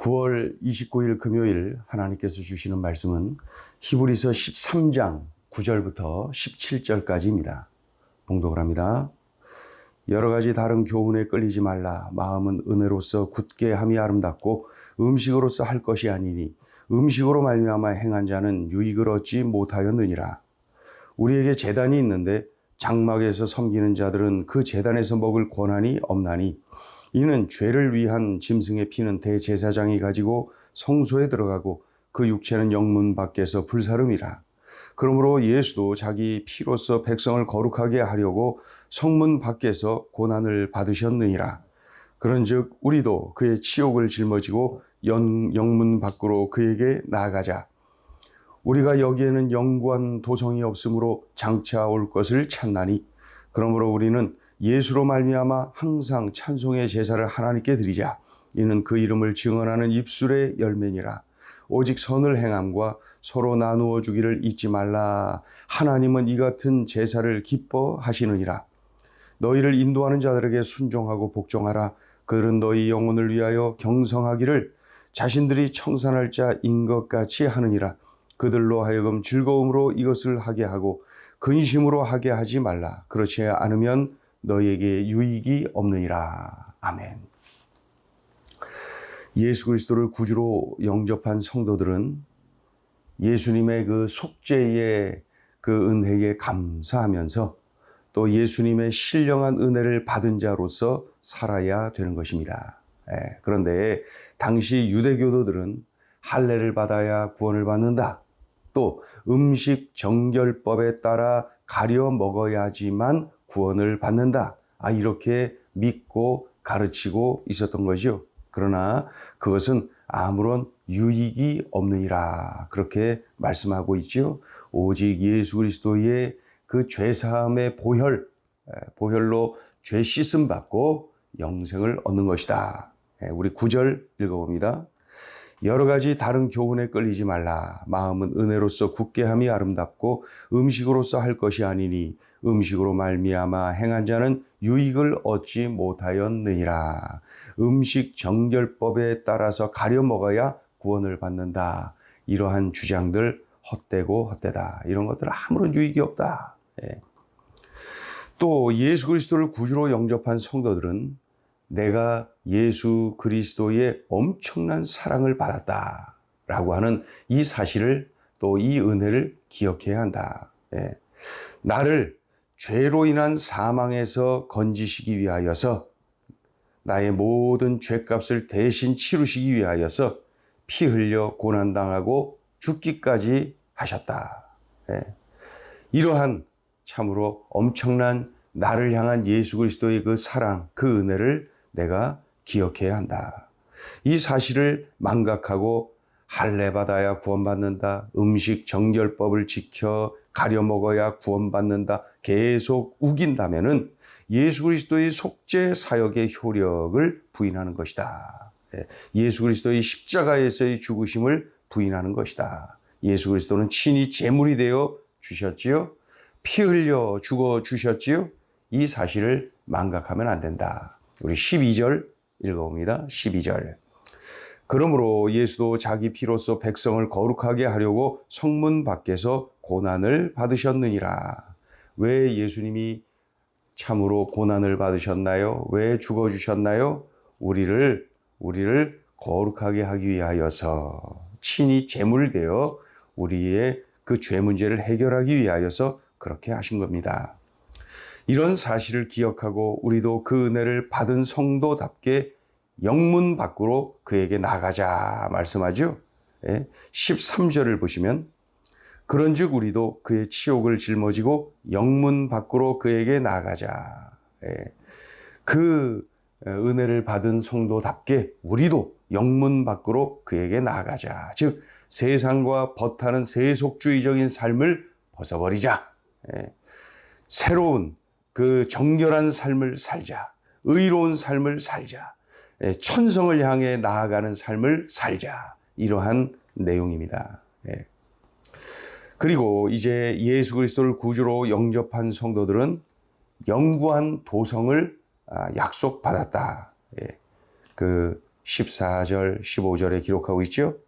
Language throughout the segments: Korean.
9월 29일 금요일 하나님께서 주시는 말씀은 히브리서 13장 9절부터 17절까지입니다. 봉독을 합니다. 여러 가지 다른 교훈에 끌리지 말라. 마음은 은혜로서 굳게 함이 아름답고 음식으로서 할 것이 아니니 음식으로 말미암아 행한 자는 유익을 얻지 못하였느니라. 우리에게 재단이 있는데 장막에서 섬기는 자들은 그 재단에서 먹을 권한이 없나니 이는 죄를 위한 짐승의 피는 대제사장이 가지고 성소에 들어가고 그 육체는 영문 밖에서 불사름이라. 그러므로 예수도 자기 피로서 백성을 거룩하게 하려고 성문 밖에서 고난을 받으셨느니라. 그런즉 우리도 그의 치욕을 짊어지고 영, 영문 밖으로 그에게 나아가자. 우리가 여기에는 영구한 도성이 없으므로 장차 올 것을 찾나니 그러므로 우리는 예수로 말미암아 항상 찬송의 제사를 하나님께 드리자. 이는 그 이름을 증언하는 입술의 열매니라. 오직 선을 행함과 서로 나누어 주기를 잊지 말라. 하나님은 이 같은 제사를 기뻐하시느니라. 너희를 인도하는 자들에게 순종하고 복종하라. 그들은 너희 영혼을 위하여 경성하기를 자신들이 청산할 자인 것 같이 하느니라. 그들로 하여금 즐거움으로 이것을 하게 하고 근심으로 하게 하지 말라. 그렇지 않으면 너희에게 유익이 없느니라. 아멘. 예수 그리스도를 구주로 영접한 성도들은 예수님의 그 속죄의 그 은혜에 감사하면서 또 예수님의 신령한 은혜를 받은 자로서 살아야 되는 것입니다. 예, 그런데 당시 유대교도들은 할례를 받아야 구원을 받는다. 또 음식 정결법에 따라 가려 먹어야지만 구원을 받는다. 아, 이렇게 믿고 가르치고 있었던 거죠. 그러나 그것은 아무런 유익이 없느니라. 그렇게 말씀하고 있죠. 오직 예수 그리스도의 그 죄사함의 보혈, 보혈로 죄 씻음 받고 영생을 얻는 것이다. 우리 구절 읽어봅니다. 여러 가지 다른 교훈에 끌리지 말라. 마음은 은혜로서 굳게 함이 아름답고 음식으로서 할 것이 아니니 음식으로 말미암아 행한 자는 유익을 얻지 못하였느니라. 음식 정결법에 따라서 가려 먹어야 구원을 받는다. 이러한 주장들 헛되고 헛되다. 이런 것들 아무런 유익이 없다. 예. 또 예수 그리스도를 구주로 영접한 성도들은 내가 예수 그리스도의 엄청난 사랑을 받았다 라고 하는 이 사실을 또 이 은혜를 기억해야 한다. 예. 나를 죄로 인한 사망에서 건지시기 위하여서 나의 모든 죄값을 대신 치루시기 위하여서 피 흘려 고난당하고 죽기까지 하셨다. 예. 이러한 참으로 엄청난 나를 향한 예수 그리스도의 그 사랑, 그 은혜를 내가 기억해야 한다. 이 사실을 망각하고 할례 받아야 구원받는다. 음식 정결법을 지켜 가려 먹어야 구원받는다. 계속 우긴다면은 예수 그리스도의 속죄 사역의 효력을 부인하는 것이다. 예, 예수 그리스도의 십자가에서의 죽으심을 부인하는 것이다. 예수 그리스도는 친히 제물이 되어 주셨지요. 피 흘려 죽어 주셨지요. 이 사실을 망각하면 안 된다. 우리 12절 읽어봅니다. 12절. 그러므로 예수도 자기 피로서 백성을 거룩하게 하려고 성문 밖에서 고난을 받으셨느니라. 왜 예수님이 참으로 고난을 받으셨나요? 왜 죽어 주셨나요? 우리를, 우리를 거룩하게 하기 위하여서 친히 제물되어 우리의 그 죄 문제를 해결하기 위하여서 그렇게 하신 겁니다. 이런 사실을 기억하고 우리도 그 은혜를 받은 성도답게 영문 밖으로 그에게 나가자 말씀하죠. 13절을 예? 보시면 그런즉 우리도 그의 치욕을 짊어지고 영문 밖으로 그에게 나가자. 예. 그 은혜를 받은 성도답게 우리도 영문 밖으로 그에게 나가자. 즉 세상과 버타는 세속주의적인 삶을 벗어버리자. 예. 새로운 그 정결한 삶을 살자. 의로운 삶을 살자. 예, 천성을 향해 나아가는 삶을 살자. 이러한 내용입니다. 예. 그리고 이제 예수 그리스도를 구주로 영접한 성도들은 영구한 도성을 아, 약속받았다. 예. 그 14절, 15절에 기록하고 있죠.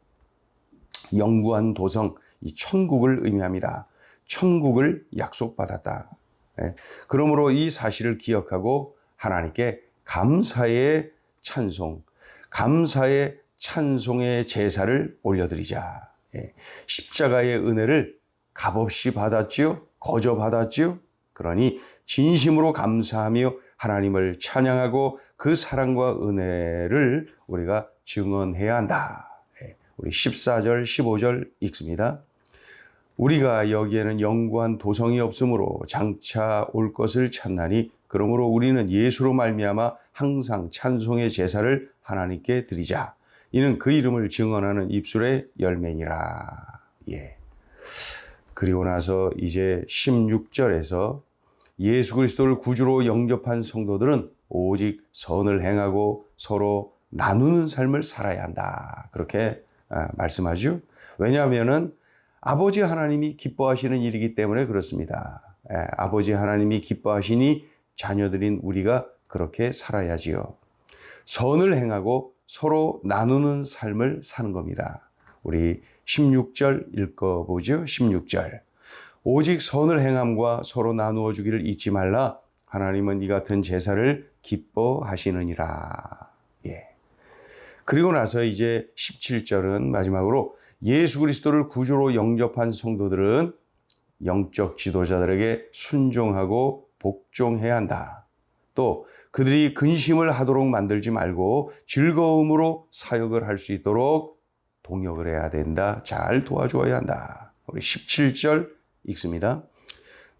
영구한 도성, 이 천국을 의미합니다. 천국을 약속받았다. 예. 그러므로 이 사실을 기억하고 하나님께 감사의 찬송, 감사의 찬송의 제사를 올려드리자. 예. 십자가의 은혜를 값없이 받았지요? 거저 받았지요? 그러니 진심으로 감사하며 하나님을 찬양하고 그 사랑과 은혜를 우리가 증언해야 한다. 예. 우리 14절, 15절 읽습니다. 우리가 여기에는 영구한 도성이 없으므로 장차 올 것을 찾나니 그러므로 우리는 예수로 말미암아 항상 찬송의 제사를 하나님께 드리자. 이는 그 이름을 증언하는 입술의 열매니라. 예. 그리고 나서 이제 16절에서 예수 그리스도를 구주로 영접한 성도들은 오직 선을 행하고 서로 나누는 삶을 살아야 한다. 그렇게 아, 말씀하죠. 왜냐하면은 아버지 하나님이 기뻐하시는 일이기 때문에 그렇습니다. 예, 아버지 하나님이 기뻐하시니 자녀들인 우리가 그렇게 살아야지요. 선을 행하고 서로 나누는 삶을 사는 겁니다. 우리 16절 읽어보죠. 16절. 오직 선을 행함과 서로 나누어 주기를 잊지 말라. 하나님은 이 같은 제사를 기뻐하시느니라. 예. 그리고 나서 이제 17절은 마지막으로 예수 그리스도를 구주로 영접한 성도들은 영적 지도자들에게 순종하고 복종해야 한다. 또 그들이 근심을 하도록 만들지 말고 즐거움으로 사역을 할 수 있도록 동역을 해야 된다. 잘 도와주어야 한다. 우리 17절 읽습니다.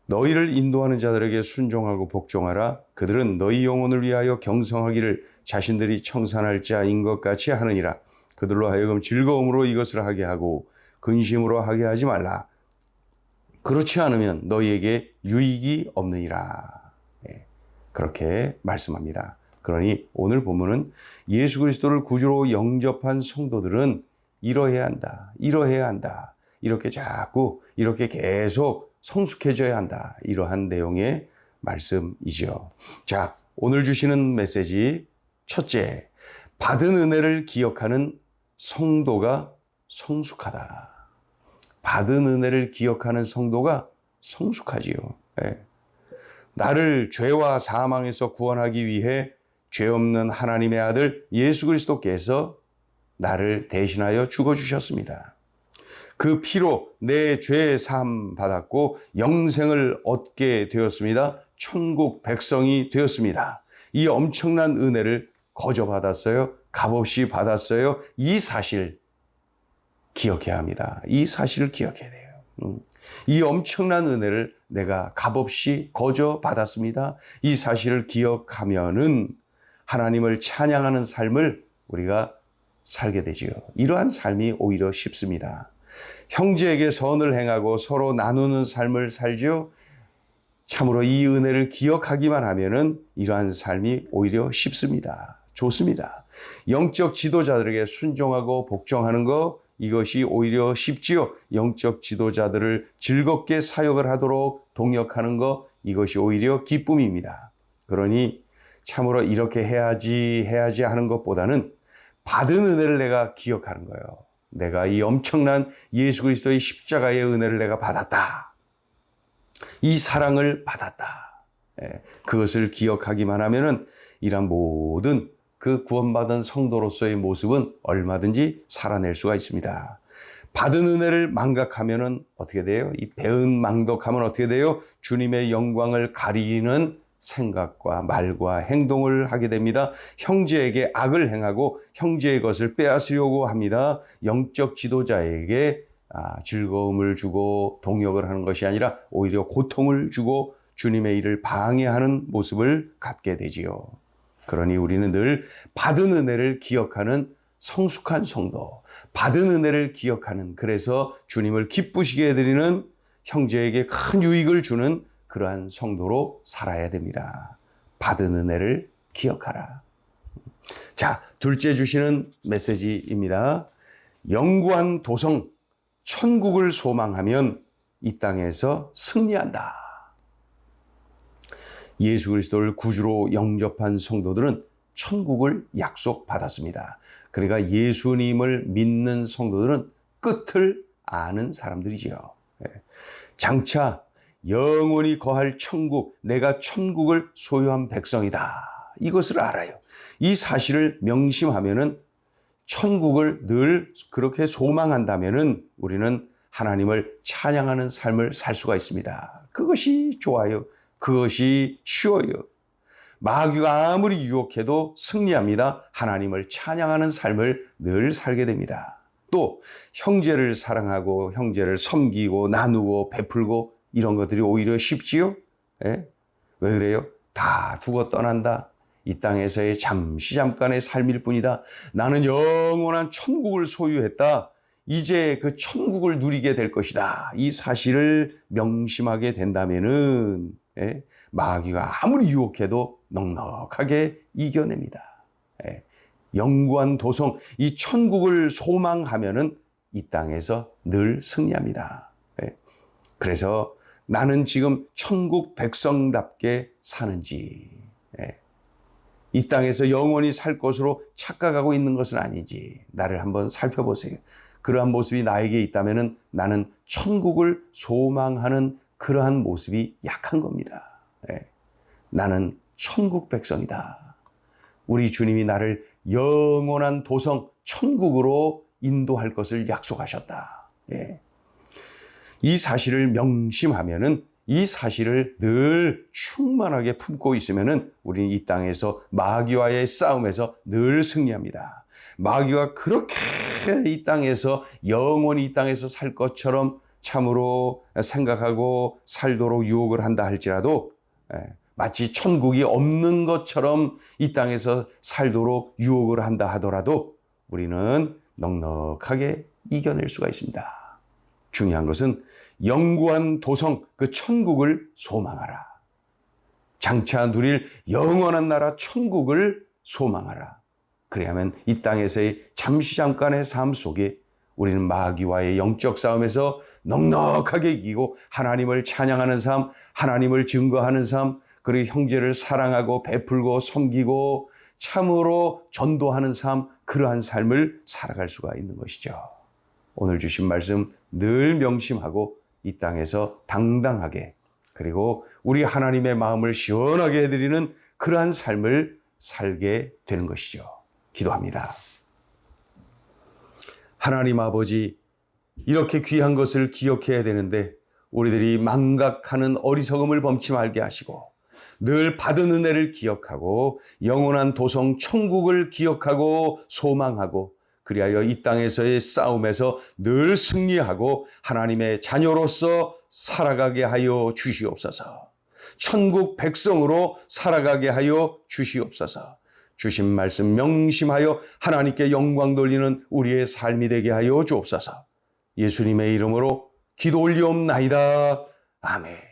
너희를 인도하는 자들에게 순종하고 복종하라. 그들은 너희 영혼을 위하여 경성하기를 자신들이 청산할 자인 것 같이 하느니라. 그들로 하여금 즐거움으로 이것을 하게 하고 근심으로 하게 하지 말라. 그렇지 않으면 너희에게 유익이 없느니라. 예, 그렇게 말씀합니다. 그러니 오늘 본문은 예수 그리스도를 구주로 영접한 성도들은 이러해야 한다. 이러해야 한다. 이렇게 자꾸 이렇게 계속 성숙해져야 한다. 이러한 내용의 말씀이죠. 자, 오늘 주시는 메시지 첫째, 받은 은혜를 기억하는 성도가 성숙하다. 받은 은혜를 기억하는 성도가 성숙하지요. 예. 나를 죄와 사망에서 구원하기 위해 죄 없는 하나님의 아들 예수 그리스도께서 나를 대신하여 죽어 주셨습니다. 그 피로 내죄 사함 받았고 영생을 얻게 되었습니다. 천국 백성이 되었습니다. 이 엄청난 은혜를 거저 받았어요. 값없이 받았어요. 이 사실 기억해야 합니다. 이 사실을 기억해야 돼요. 음. 이 엄청난 은혜를 내가 값없이 거저 받았습니다. 이 사실을 기억하면은 하나님을 찬양하는 삶을 우리가 살게 되지요. 이러한 삶이 오히려 쉽습니다. 형제에게 선을 행하고 서로 나누는 삶을 살지요. 참으로 이 은혜를 기억하기만 하면은 이러한 삶이 오히려 쉽습니다. 좋습니다. 영적 지도자들에게 순종하고 복종하는 것 이것이 오히려 쉽지요. 영적 지도자들을 즐겁게 사역을 하도록 동역하는 것 이것이 오히려 기쁨입니다. 그러니 참으로 이렇게 해야지 해야지 하는 것보다는 받은 은혜를 내가 기억하는 거예요. 내가 이 엄청난 예수 그리스도의 십자가의 은혜를 내가 받았다. 이 사랑을 받았다. 예, 그것을 기억하기만 하면은 이런 모든 그 구원받은 성도로서의 모습은 얼마든지 살아낼 수가 있습니다. 받은 은혜를 망각하면은 어떻게 돼요? 이 배은 망덕하면 어떻게 돼요? 주님의 영광을 가리는 생각과 말과 행동을 하게 됩니다. 형제에게 악을 행하고 형제의 것을 빼앗으려고 합니다. 영적 지도자에게 아, 즐거움을 주고 동역을 하는 것이 아니라 오히려 고통을 주고 주님의 일을 방해하는 모습을 갖게 되지요. 그러니 우리는 늘 받은 은혜를 기억하는 성숙한 성도, 받은 은혜를 기억하는 그래서 주님을 기쁘시게 해드리는 형제에게 큰 유익을 주는 그러한 성도로 살아야 됩니다. 받은 은혜를 기억하라. 자, 둘째 주시는 메시지입니다. 영구한 도성, 천국을 소망하면 이 땅에서 승리한다. 예수 그리스도를 구주로 영접한 성도들은 천국을 약속받았습니다. 그러니까 예수님을 믿는 성도들은 끝을 아는 사람들이지요. 예. 장차 영원히 거할 천국, 내가 천국을 소유한 백성이다. 이것을 알아요. 이 사실을 명심하면은 천국을 늘 그렇게 소망한다면은 우리는 하나님을 찬양하는 삶을 살 수가 있습니다. 그것이 좋아요. 그것이 쉬워요. 마귀가 아무리 유혹해도 승리합니다. 하나님을 찬양하는 삶을 늘 살게 됩니다. 또 형제를 사랑하고 형제를 섬기고 나누고 베풀고 이런 것들이 오히려 쉽지요? 예? 왜 그래요? 다 두고 떠난다. 이 땅에서의 잠시 잠깐의 삶일 뿐이다. 나는 영원한 천국을 소유했다. 이제 그 천국을 누리게 될 것이다. 이 사실을 명심하게 된다면은 예? 마귀가 아무리 유혹해도 넉넉하게 이겨냅니다. 예? 영구한 도성, 이 천국을 소망하면은 이 땅에서 늘 승리합니다. 예? 그래서 나는 지금 천국 백성답게 사는지, 예? 이 땅에서 영원히 살 것으로 착각하고 있는 것은 아닌지, 나를 한번 살펴보세요. 그러한 모습이 나에게 있다면 나는 천국을 소망하는 그러한 모습이 약한 겁니다. 예. 나는 천국 백성이다. 우리 주님이 나를 영원한 도성 천국으로 인도할 것을 약속하셨다. 예. 이 사실을 명심하면은 이 사실을 늘 충만하게 품고 있으면은 우리는 이 땅에서 마귀와의 싸움에서 늘 승리합니다. 마귀가 그렇게 이 땅에서 영원히 이 땅에서 살 것처럼 참으로 생각하고 살도록 유혹을 한다 할지라도 예, 마치 천국이 없는 것처럼 이 땅에서 살도록 유혹을 한다 하더라도 우리는 넉넉하게 이겨낼 수가 있습니다. 중요한 것은 영구한 도성 그 천국을 소망하라. 장차 누릴 영원한 나라 천국을 소망하라. 그래야만 이 땅에서의 잠시 잠깐의 삶 속에 우리는 마귀와의 영적 싸움에서 넉넉하게 이기고 하나님을 찬양하는 삶, 하나님을 증거하는 삶, 그리고 형제를 사랑하고 베풀고 섬기고 참으로 전도하는 삶, 그러한 삶을 살아갈 수가 있는 것이죠. 오늘 주신 말씀 늘 명심하고 이 땅에서 당당하게 그리고 우리 하나님의 마음을 시원하게 해드리는 그러한 삶을 살게 되는 것이죠. 기도합니다. 하나님 아버지, 이렇게 귀한 것을 기억해야 되는데 우리들이 망각하는 어리석음을 범치 말게 하시고 늘 받은 은혜를 기억하고 영원한 도성 천국을 기억하고 소망하고 그리하여 이 땅에서의 싸움에서 늘 승리하고 하나님의 자녀로서 살아가게 하여 주시옵소서. 천국 백성으로 살아가게 하여 주시옵소서. 주신 말씀 명심하여 하나님께 영광 돌리는 우리의 삶이 되게 하여 주옵소서. 예수님의 이름으로 기도 올리옵나이다. 아멘.